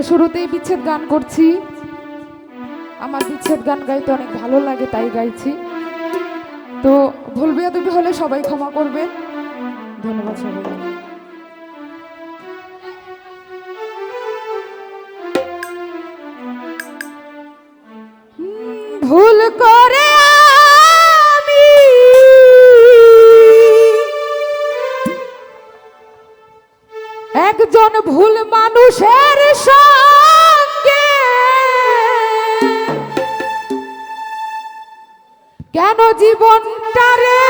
তো শুরুতেই বিচ্ছেদ গান করছি। আমার বিচ্ছেদ গান গাইতে অনেক ভালো লাগে, তাই গাইছি। তো ভুল বিয়াদবি হলে সবাই ক্ষমা করবেন। ধন্যবাদ সবাই ভুল করে আমি একজন ভুল মানুষের সঙ্গে কেন জীবনটারে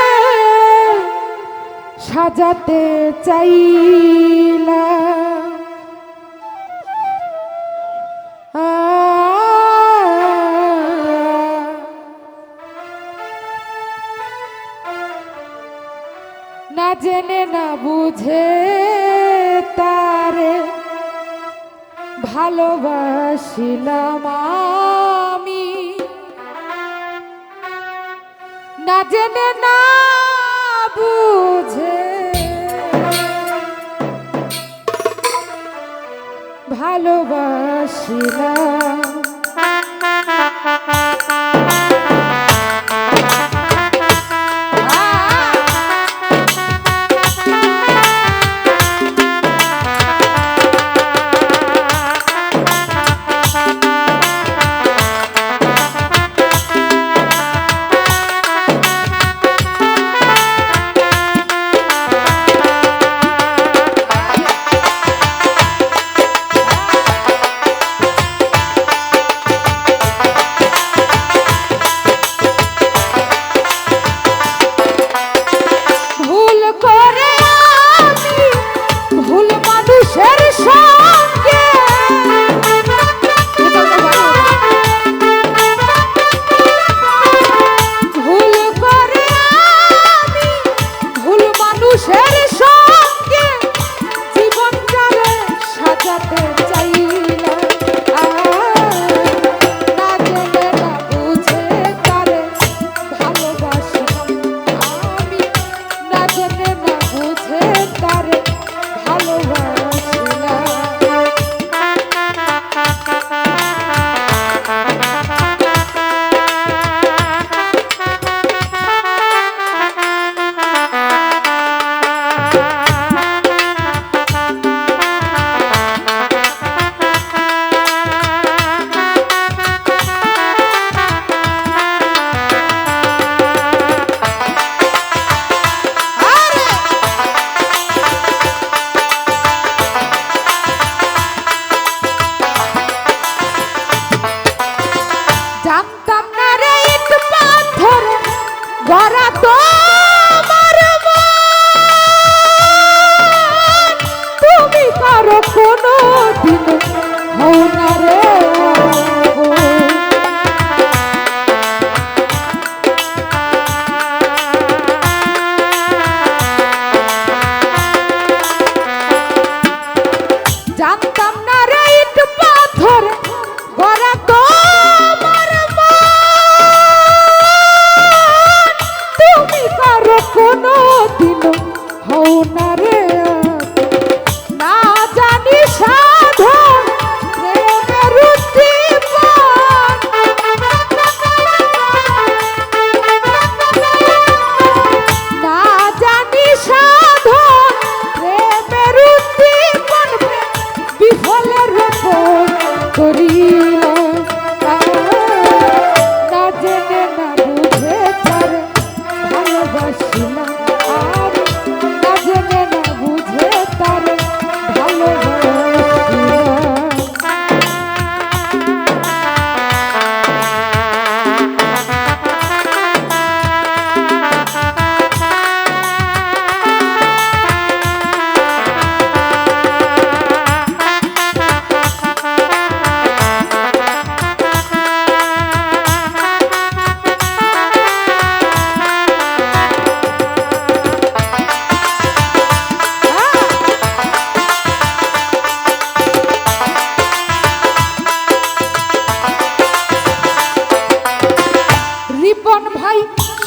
সাজাতে চাইলা? না জেনে না বুঝে তারে ভালোবাসিলাম না জেনে না বুঝে। ভালোবাসিলাম।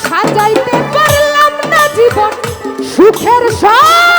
সাজাইতে পারলাম না জীবন সুখের সব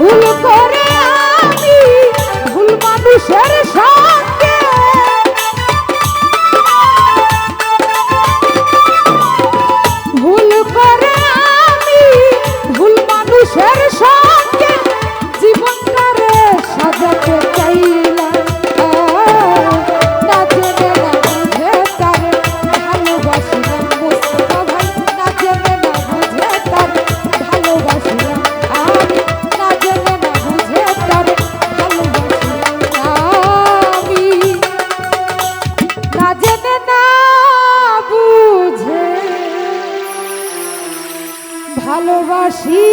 ভুল করে আমি ভুল মানুষের ভালোবাসি।